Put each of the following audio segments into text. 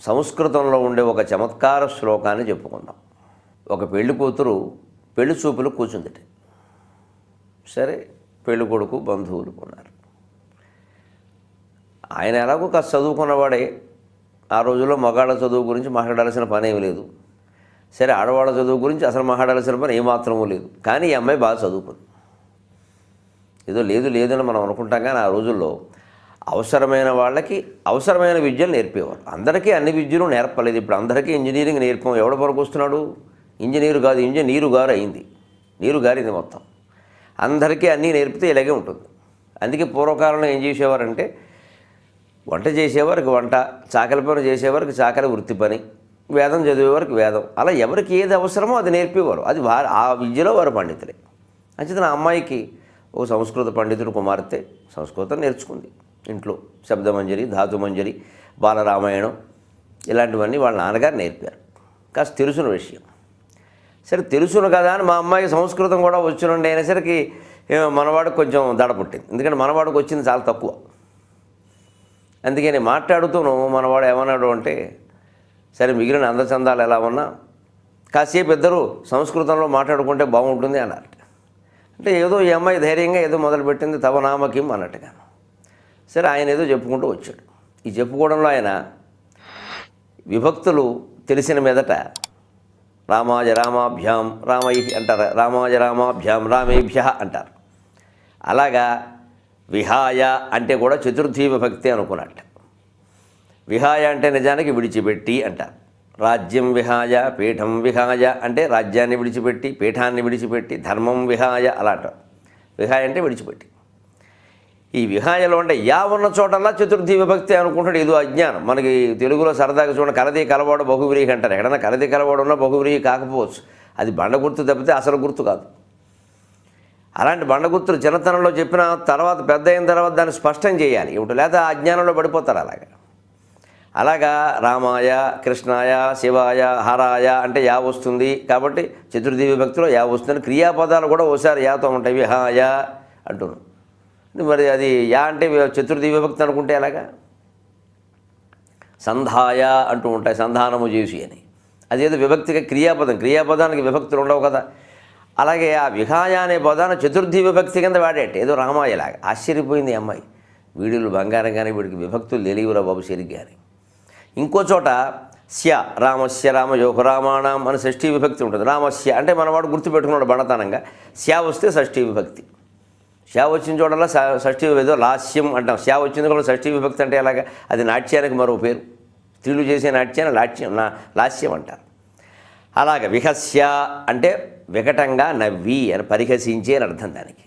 సంస్కృతంలో ఉండే ఒక చమత్కార శ్లోకాన్ని చెప్పుకుందాం. ఒక పెళ్ళి కూతురు పెళ్ళి చూపులు కూర్చుందిట సరే పెళ్ళి కొడుకు బంధువులు ఉన్నారు. ఆయన ఎలాగో కాస్త చదువుకున్నవాడే. ఆ రోజుల్లో మగాళ్ళ చదువు గురించి మాట్లాడాల్సిన పని ఏమీ లేదు. సరే ఆడవాళ్ళ చదువు గురించి అసలు మాట్లాడాల్సిన పని ఏమాత్రమూ లేదు. కానీ ఈ అమ్మాయి బాగా చదువుకుంది. ఏదో లేదు లేదని మనం అనుకుంటాం కానీ ఆ రోజుల్లో అవసరమైన వాళ్ళకి అవసరమైన విద్యలు నేర్పేవారు. అందరికీ అన్ని విద్యలు నేర్పలేదు. ఇప్పుడు అందరికీ ఇంజనీరింగ్ నేర్పం. ఎవడ వరకు వస్తున్నాడు? ఇంజనీరు కాదు ఇంజనీరు గారు అయింది. నీరు గారింది మొత్తం. అందరికీ అన్నీ నేర్పితే ఇలాగే ఉంటుంది. అందుకే పూర్వకాలంలో ఏం చేసేవారంటే వంట చేసేవారికి వంట చాకలి పని చేసేవారికి చాకలి వృత్తి పని వేదం చదివేవారికి వేదం. అలా ఎవరికి ఏది అవసరమో అది నేర్పేవారు. అది వారు ఆ విద్యలో వారు పండితులే. అంచేత నా అమ్మాయికి ఓ సంస్కృత పండితుడు కుమార్తె సంస్కృతం నేర్చుకుంది. ఇంట్లో శబ్దమంజరి ధాతుమంజరి బాలరామాయణం ఇలాంటివన్నీ వాళ్ళ నాన్నగారు నేర్పారు. కాస్త తెలుసున్న విషయం. సరే తెలుసును కదా అని మా అమ్మాయి సంస్కృతం కూడా వచ్చినండి అయినసరికి మనవాడికి కొంచెం దడ పుట్టింది. ఎందుకంటే మనవాడికి వచ్చింది చాలా తక్కువ. అందుకని మాట్లాడుతూను మనవాడు ఏమన్నాడు అంటే సరే మిగిలిన అందచందాలు ఎలా ఉన్నా కాసేపు ఇద్దరు సంస్కృతంలో మాట్లాడుకుంటే బాగుంటుంది అన్నారు అంటే ఏదో ఈ అమ్మాయి ధైర్యంగా ఏదో మొదలుపెట్టింది తవ నామకిం అన్నట్టుగా సరే ఆయన ఏదో చెప్పుకుంటూ వచ్చాడు. ఈ చెప్పుకోవడంలో ఆయన విభక్తులు తెలిసిన మీదట రామాజ రామాభ్యాం రామై అంటారు. రామాజ రామాభ్యాం రామేభ్య అంటారు. అలాగా విహాయ అంటే కూడా చతుర్థీ విభక్తి అనుకున్నట్టు. విహాయ అంటే నిజానికి విడిచిపెట్టి అంటారు. రాజ్యం విహాయ పీఠం విహాయ అంటే రాజ్యాన్ని విడిచిపెట్టి పీఠాన్ని విడిచిపెట్టి ధర్మం విహాయ అలా అంటారు విహాయ అంటే విడిచిపెట్టి. ఈ విహాయలో అంటే యా ఉన్న చోటల్లా చతుర్థి విభక్తి అనుకుంటాడు. ఏదో అజ్ఞానం మనకి తెలుగులో సరదాగా చూడండి కలది కలవాడు బహువ్రీహి అంటారు. ఎక్కడైనా కలది కలవాడు ఉన్నా బహువ్రీహి కాకపోవచ్చు. అది బండ గుర్తు తప్పితే అసలు గుర్తు కాదు. అలాంటి బండ గుర్తులు చిన్నతనంలో చెప్పిన తర్వాత పెద్ద అయిన తర్వాత దాన్ని స్పష్టం చేయాలి. ఇటు లేదా ఆ అజ్ఞానంలో పడిపోతారు అలాగా. అలాగా రామాయ కృష్ణాయ శివాయ హరాయ అంటే యా వస్తుంది. కాబట్టి చతుర్థి విభక్తిలో యా వస్తుంది క్రియాపదాలు కూడా ఓసారి యాతో ఉంటాయి. విహాయ అంటున్నాం మరి అది యా అంటే చతుర్థి విభక్తి అనుకుంటే ఎలాగా? సంధాయ అంటూ ఉంటాయి సంధానము చేసి అని. అదేదో విభక్తిగా క్రియాపదం క్రియాపదానికి విభక్తులు ఉండవు కదా. అలాగే ఆ విహాయ అనే పదాన్ని చతుర్థి విభక్తి కింద వాడేట ఏదో రామాయలాగా. ఆశ్చర్యపోయింది అమ్మాయి. వీడియోలు బంగారం కానీ వీడికి విభక్తులు తెలియవురా బాబు సరిగ్గా అని. ఇంకో చోట స్య రామస్య రామయోగ రామాణం అని షష్ఠీ విభక్తి ఉంటుంది. రామస్య అంటే మనవాడు గుర్తుపెట్టుకున్నాడు బణతనంగా. స్యా వస్తే షష్ఠీ విభక్తి. శా వచ్చిన చోటల్లా స- షష్ఠీ ఏదో లాస్యం అంటాం. శా వచ్చింది కూడా షష్ఠీ విభక్తి అంటే ఎలాగా? అది నాట్యానికి మరో పేరు. స్త్రీలు చేసే నాట్యాన్ని లాట్యం నా లాస్యం అంటారు. అలాగ విహస్య అంటే వికటంగా నవ్వి అని పరిహసించే అని అర్థం దానికి.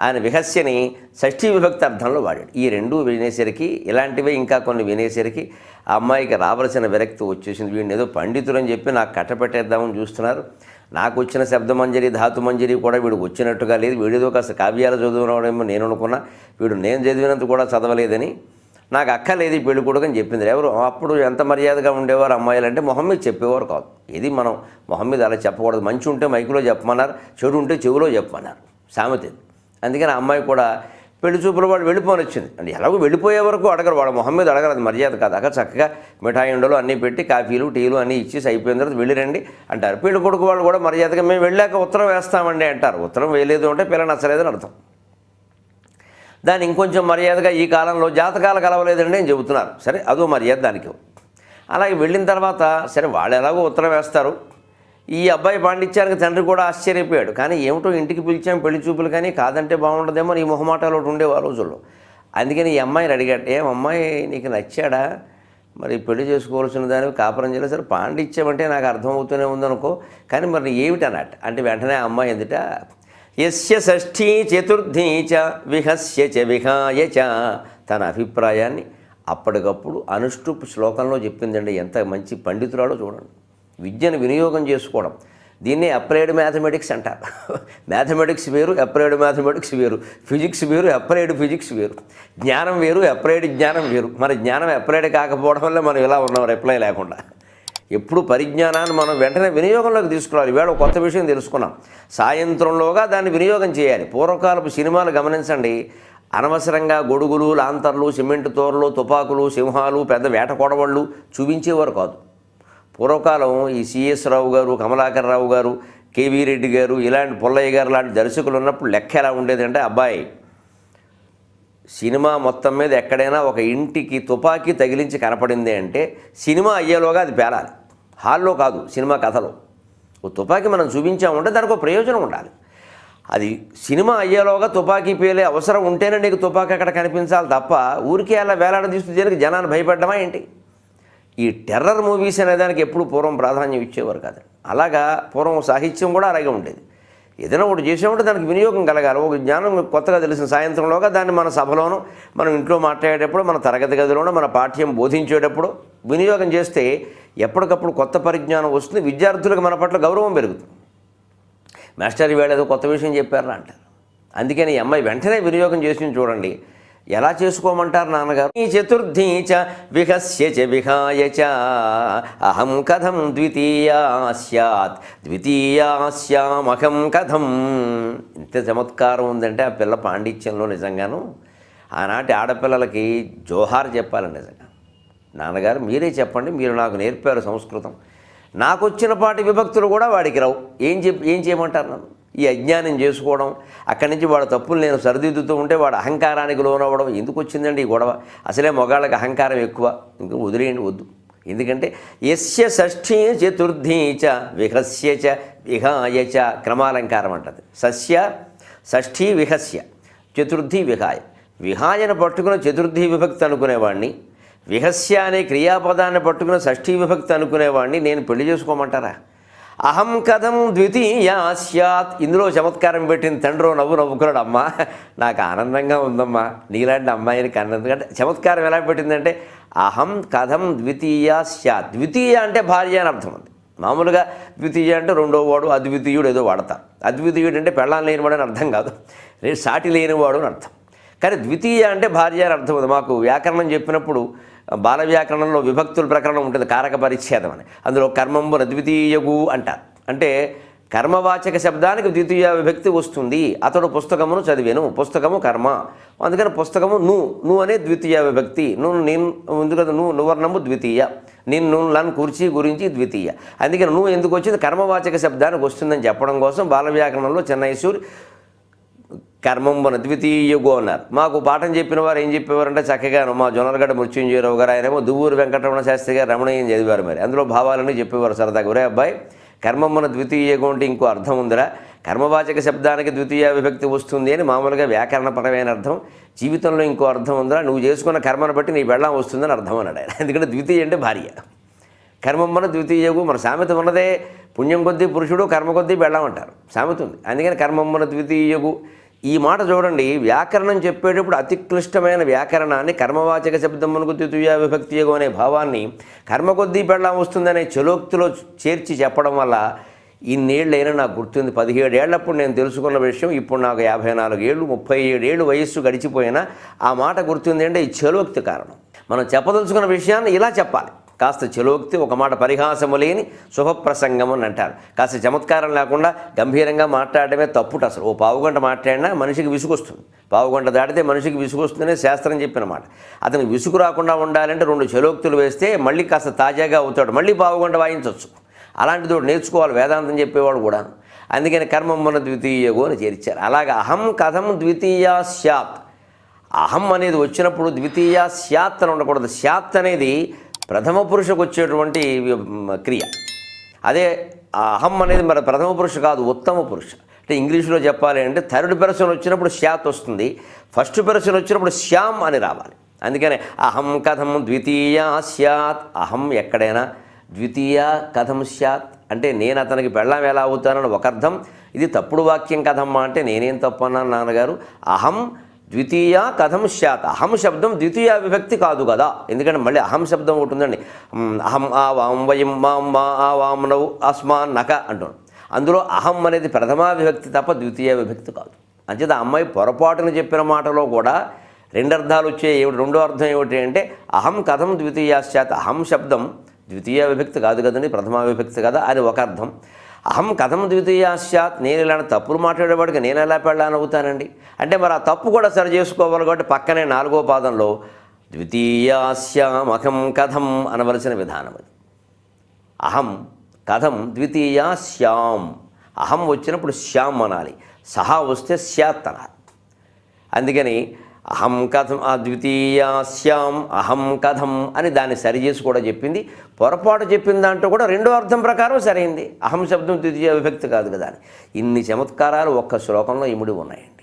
ఆయన విహస్యని షష్ఠీ విభక్తి అర్థంలో వాడాడు. ఈ రెండు వినేసరికి ఇలాంటివే ఇంకా కొన్ని వినేసరికి ఆ అమ్మాయికి రావలసిన విరక్తి వచ్చేసింది. వీడిని ఏదో పండితుడు అని చెప్పి నాకు కట్టపెట్టేద్దామని చూస్తున్నారు. నాకు వచ్చిన శబ్దమంజరి ధాతుమంజరి కూడా వీడికి వచ్చినట్టుగా లేదు. వీడిదో కాస్త కావ్యాలు చదువునవాడేమో నేను అనుకున్నా. వీడు నేను చదివినంత కూడా చదవలేదని. నాకు అక్కర్లేదు పెళ్ళి కొడుకు అని చెప్పింది. ఎవరు? అప్పుడు ఎంత మర్యాదగా ఉండేవారు అమ్మాయిలు అంటే మొహం మీద చెప్పేవారు కాదు. ఇది మనం మొహం మీద అలా చెప్పకూడదు. మంచి ఉంటే మైకులో చెప్పమన్నారు చెడు ఉంటే చెవిలో చెప్పమన్నారు. సామెత అందుకని ఆ అమ్మాయి కూడా పెళ్ళి చూపుల వాడు వెళ్ళిపోని వచ్చింది. అంటే ఎలాగో వెళ్ళిపోయే వరకు అడగరు. వాడు మొహం మీద అడగరు అది మర్యాద కాదు. అక్కడ చక్కగా మిఠాయి ఉండలు అన్నీ పెట్టి కాఫీలు టీలు అన్నీ ఇచ్చేసి అయిపోయిన తర్వాత వెళ్ళిరండి అంటారు. పెళ్ళి కొడుకు వాళ్ళు కూడా మర్యాదగా మేము వెళ్ళాక ఉత్తరం వేస్తామండి అంటారు. ఉత్తరం వేయలేదు అంటే పిల్ల నచ్చలేదని అర్థం. దాన్ని ఇంకొంచెం మర్యాదగా ఈ కాలంలో జాతకాలు కలవలేదండి అని చెబుతున్నారు. సరే అదో మర్యాద దానికి. అలాగే వెళ్ళిన తర్వాత సరే వాళ్ళు ఎలాగో ఉత్తరం వేస్తారు. ఈ అబ్బాయి పాండిత్యానికి తండ్రి కూడా ఆశ్చర్యపోయాడు. కానీ ఏమిటో ఇంటికి పిలిచాం పెళ్ళి చూపులు కానీ కాదంటే బాగుండదేమో నీ మొహమాటాలు ఒకటి ఉండేవి ఆ రోజుల్లో. అందుకని ఈ అమ్మాయిని అడిగాడు ఏం అమ్మాయి నీకు నచ్చాడా? మరి పెళ్ళి చేసుకోవాల్సిన దానికి కాపురం చేయలేదు. సరే పాండిత్యం అంటే నాకు అర్థమవుతూనే ఉందనుకో. కానీ మరి ఏమిటి అన్నట్టు? అంటే వెంటనే ఆ అమ్మాయి ఎందుట యస్య షష్ఠీ చతుర్థీ చ విహస్య చ విహాయ చ తన అభిప్రాయాన్ని అప్పటికప్పుడు అనుష్టుప్ శ్లోకంలో చెప్పిందండి. ఎంత మంచి పండితురాడో చూడండి. విద్యను వినియోగం చేసుకోవడం. దీన్నే అప్లైడ్ మ్యాథమెటిక్స్ అంటారు. మ్యాథమెటిక్స్ వేరు అప్లైడ్ మ్యాథమెటిక్స్ వేరు. ఫిజిక్స్ వేరు అప్లైడ్ ఫిజిక్స్ వేరు. జ్ఞానం వేరు అప్లైడ్ జ్ఞానం వేరు. మరి జ్ఞానం అప్లైడ్ కాకపోవడం వల్ల మనం ఇలా ఉన్నాం? రిప్లై లేకుండా. ఎప్పుడు పరిజ్ఞానాన్ని మనం వెంటనే వినియోగంలోకి తీసుకురావాలి. ఇవాళ కొత్త విషయం తెలుసుకున్నాం. సాయంత్రంలోగా దాన్ని వినియోగం చేయాలి. పూర్వకాలపు సినిమాలు గమనించండి. అనవసరంగా గొడుగులు లాంతర్లు సిమెంట్ తోరలు తుపాకులు సింహాలు పెద్ద వేట కొడవళ్ళు చూపించేవారు కాదు. పూర్వకాలం ఈ సిఎస్ రావు గారు కమలాకర్ రావు గారు కేవీ రెడ్డి గారు ఇలాంటి పుల్లయ్య గారు లాంటి దర్శకులు ఉన్నప్పుడు లెక్క ఎలా ఉండేదంటే అబ్బాయి సినిమా మొత్తం మీద ఎక్కడైనా ఒక ఇంటికి తుపాకీ తగిలించి కనపడింది అంటే సినిమా అయ్యేలోగా అది పేలాలి. హాల్లో కాదు సినిమా కథలో. ఓ తుపాకీ మనం చూపించామంటే దానికి ఒక ప్రయోజనం ఉండాలి. అది సినిమా అయ్యేలోగా తుపాకీ పేలే అవసరం ఉంటేనే నీకు తుపాకీ అక్కడ కనిపించాలి తప్ప ఊరికే అలా వేలాడదీస్తూ దేనికి జనాన్ని భయపడ్డమా ఏంటి? ఈ టెర్రర్ మూవీస్ అనే దానికి ఎప్పుడు పూర్వం ప్రాధాన్యం ఇచ్చేవారు కాదు. అలాగా పూర్వం సాహిత్యం కూడా అలాగే ఉండేది. ఏదైనా ఒకటి చేసామంటే దానికి వినియోగం కలగాలి. ఒక జ్ఞానం కొత్తగా తెలిసిన సాయంత్రంలోగా దాన్ని మన సభలోనూ మనం ఇంట్లో మాట్లాడేటప్పుడు మన తరగతి గదిలోనూ మన పాఠ్యం బోధించేటప్పుడు వినియోగం చేస్తే ఎప్పటికప్పుడు కొత్త పరిజ్ఞానం వస్తుంది. విద్యార్థులకు మన పట్ల గౌరవం పెరుగుతుంది. మాస్టర్ వేళ ఏదో కొత్త విషయం చెప్పారా అంటారు. అందుకని ఈ అమ్మాయి వెంటనే వినియోగం చేసి చూడండి. ఎలా చేసుకోమంటారు నాన్నగారు? ఈ చతుర్థీ చ విహస్య చ విహాయ చ అహం కథం ద్వితీయా సత్ ద్వితీయా శ్యామహం కథం. ఇంత చమత్కారం ఉందంటే ఆ పిల్ల పాండిత్యంలో నిజంగాను ఆనాటి ఆడపిల్లలకి జోహార్ చెప్పాలి నిజంగా. నాన్నగారు మీరే చెప్పండి మీరు నాకు నేర్పారు సంస్కృతం. నాకు వచ్చిన పాటి విభక్తులు కూడా వాడికి రావు. ఏం చెప్ ఏం చేయమంటారు నన్ను? ఈ అజ్ఞానం చేసుకోవడం అక్కడి నుంచి వాడు తప్పులు నేను సరిదిద్దుతూ ఉంటే వాడు అహంకారానికి లోనవ్వడం ఎందుకు వచ్చిందండి ఈ గొడవ? అసలే మొగాళ్ళకి అహంకారం ఎక్కువ. ఇంకా వదిలేయండి వద్దు. ఎందుకంటే యస్య షష్ఠీ చతుర్థీ చ విహస్య చ విహాయ చ క్రమాలంకారం అంటది. సస్య షష్ఠీ విహస్య చతుర్థి విహాయ. విహాయను పట్టుకుని చతుర్థి విభక్తి అనుకునేవాడిని విహస్య అనే క్రియాపదాన్ని పట్టుకుని షష్ఠీ విభక్తి అనుకునేవాడిని నేను పెళ్ళి చేసుకోమంటారా? అహం కథం ద్వితీయా స్యాత్. ఇందులో చమత్కారం పెట్టిన తండ్రి నవ్వు నవ్వుకున్నాడు. అమ్మ నాకు ఆనందంగా ఉందమ్మా. నీలాంటి అమ్మాయిని కన్నందుకు అంటే చమత్కారం ఎలా పెట్టిందంటే అహం కథం ద్వితీయ స్యాత్. ద్వితీయ అంటే భార్య అని అర్థం ఉంది మామూలుగా ద్వితీయ అంటే రెండో వాడు అద్వితీయుడు ఏదో వాడతారు. అద్వితీయుడు అంటే పెళ్ళాం లేనివాడు అని అర్థం కాదు. లేదు సాటి లేనివాడు అని అర్థం. కానీ ద్వితీయ అంటే భార్య అని అర్థం ఉంది మాకు వ్యాకరణం చెప్పినప్పుడు బాల వ్యాకరణంలో విభక్తుల ప్రకరణం ఉంటుంది కారక పరిచ్ఛేదం అని. అందులో కర్మంబున ద్వితీయగు అంటారు. అంటే కర్మవాచక శబ్దానికి ద్వితీయ విభక్తి వస్తుంది. అతడు పుస్తకమును చదివాను. పుస్తకము కర్మ. అందుకని పుస్తకము ను ను అనే ద్వితీయ విభక్తి. నువ్వు నేను ఉంది కదా నువ్వు నువర్ణము ద్వితీయ. నిన్ను లన్ కుర్చీ గురించి ద్వితీయ. అందుకని నువ్వు ఎందుకు వచ్చింది? కర్మవాచక శబ్దానికి వస్తుందని చెప్పడం కోసం బాల వ్యాకరణంలో చెన్నైసూరి కర్మంబన ద్వితీయుగో అన్నారు మాకు పాఠం చెప్పిన వారు ఏం చెప్పేవారంటే చక్కగాను మా జొన్నలగడ్డ మృత్యుంజయరావు గారు ఆయనేమో దువ్వూరు వెంకటరమణ శాస్త్రి గారు రమణీయం చదివారు మరి. అందులో భావాలని చెప్పేవారు సరదాగా. ఒరే అబ్బాయి కర్మమ్మన ద్వితీయగం అంటే ఇంకో అర్థం ఉందిరా. కర్మవాచక శబ్దానికి ద్వితీయ విభక్తి వస్తుంది అని మామూలుగా వ్యాకరణపరమైన అర్థం. జీవితంలో ఇంకో అర్థం ఉందిరా. నువ్వు చేసుకున్న కర్మను బట్టి నీ బెళ్ళం వస్తుందని అర్థం అన్నాడు ఆయన. ఎందుకంటే ద్వితీయ అంటే భార్య. కర్మమ్మన ద్వితీయగు మన సామెత ఉన్నదే. పుణ్యం కొద్దీ పురుషుడు కర్మ కొద్దీ బెళ్ళం అంటారు. సామెత ఉంది. అందుకని కర్మమ్మన ద్వితీయగు ఈ మాట చూడండి వ్యాకరణం చెప్పేటప్పుడు అతి క్లిష్టమైన వ్యాకరణాన్ని కర్మవాచక శబ్దమునకు ద్వితీయ విభక్తియగు అనే భావాన్ని కర్మ కొద్దీ పెళ్ళం వస్తుందనే చలోక్తిలో చేర్చి చెప్పడం వల్ల ఇన్నేళ్ళైనా నాకు గుర్తుంది. పదిహేడేళ్ళప్పుడు నేను తెలుసుకున్న విషయం ఇప్పుడు నాకు యాభై నాలుగు ఏళ్ళు ముప్పై ఏడేళ్ళు వయస్సు గడిచిపోయినా ఆ మాట గుర్తుంది అంటే ఈ చలోక్తి కారణం. మనం చెప్పదలుచుకున్న విషయాన్ని ఇలా చెప్పాలి. కాస్త చలోక్తి ఒక మాట పరిహాసము లేని శుభప్రసంగము అని అంటారు. కాస్త చమత్కారం లేకుండా గంభీరంగా మాట్లాడడమే తప్పుట అసలు. ఓ పావుగంట మాట్లాడినా మనిషికి విసుగొస్తుంది. పావుగంట దాటితే మనిషికి విసుగొస్తుందనే శాస్త్రం చెప్పిన మాట. అతనికి విసుగు రాకుండా ఉండాలంటే రెండు చలోక్తులు వేస్తే మళ్ళీ కాస్త తాజాగా అవుతాడు. మళ్ళీ పావుగంట వాయించవచ్చు అలాంటిది నేర్చుకోవాలి వేదాంతం చెప్పేవాడు కూడా. అందుకని కర్మమున ద్వితీయగో అని చేర్చారు. అలాగే అహం కథం ద్వితీయ స్యాత్. అహం అనేది వచ్చినప్పుడు ద్వితీయ స్యాత్ అని ఉండకూడదు. స్యాత్ అనేది ప్రథమ పురుషకు వచ్చేటువంటి క్రియ. అదే అహం అనేది మరి ప్రథమ పురుష కాదు ఉత్తమ పురుష. అంటే ఇంగ్లీష్లో చెప్పాలి అంటే థర్డ్ పెర్సన్ వచ్చినప్పుడు శ్యాత్ వస్తుంది ఫస్ట్ పెర్సన్ వచ్చినప్పుడు శ్యామ్ అని రావాలి. అందుకనే అహం కథం ద్వితీయ స్యాత్ అహం ఎక్కడైనా ద్వితీయ కథం స్యాత్ అంటే నేను అతనికి పెళ్ళం ఎలా అవుతానని ఒక అర్థం ఇది తప్పుడు వాక్యం కథమ్మా అంటే నేనేం తప్పు అన్నాను నాన్నగారు అహం ద్వితీయ కథం స్యాత్ అహం శబ్దం ద్వితీయ విభక్తి కాదు కదా. ఎందుకంటే మళ్ళీ అహం శబ్దం ఒకటి ఉందండి. అహం ఆ వాం వయం మాం మా ఆ వాం నవ్వు అస్మాన్ నక అంటున్నాం అందులో అహం అనేది ప్రథమా విభక్తి తప్ప ద్వితీయ విభక్తి కాదు. అంచేత అమ్మాయి పొరపాటున చెప్పిన మాటలో కూడా రెండు అర్థాలు వచ్చే ఏమిటి? రెండో అర్థం ఏమిటి అంటే అహం కథం ద్వితీయాశ్చాత్ అహం శబ్దం ద్వితీయ విభక్తి కాదు కదండి ప్రథమా విభక్తి కదా అని ఒక అర్థం. అహం కథం ద్వితీయా స్యాత్ నేను ఇలాంటి తప్పులు మాట్లాడేవాడికి నేను ఎలా పెళ్ళాను అవుతానండి? అంటే మరి ఆ తప్పు కూడా సరి చేసుకోవాలి కాబట్టి పక్కనే నాలుగో పాదంలో ద్వితీయాస్యామహం కథం అనవలసిన విధానం అది. అహం కథం ద్వితీయా శ్యాం అహం వచ్చినప్పుడు శ్యాం అనాలి. సహా వస్తే స్యాత్ అనాలి. అందుకని అహం కథం అద్వితీయాస్యాం అహం కథం అని దాన్ని సరిచేసి కూడా చెప్పింది. పొరపాటు చెప్పిన దాంట్లో కూడా రెండో అర్థం ప్రకారం సరైంది. అహం శబ్దం ద్వితీయ విభక్తి కాదు కదా అని. ఇన్ని చమత్కారాలు ఒక్క శ్లోకంలో ఇముడి ఉన్నాయండి.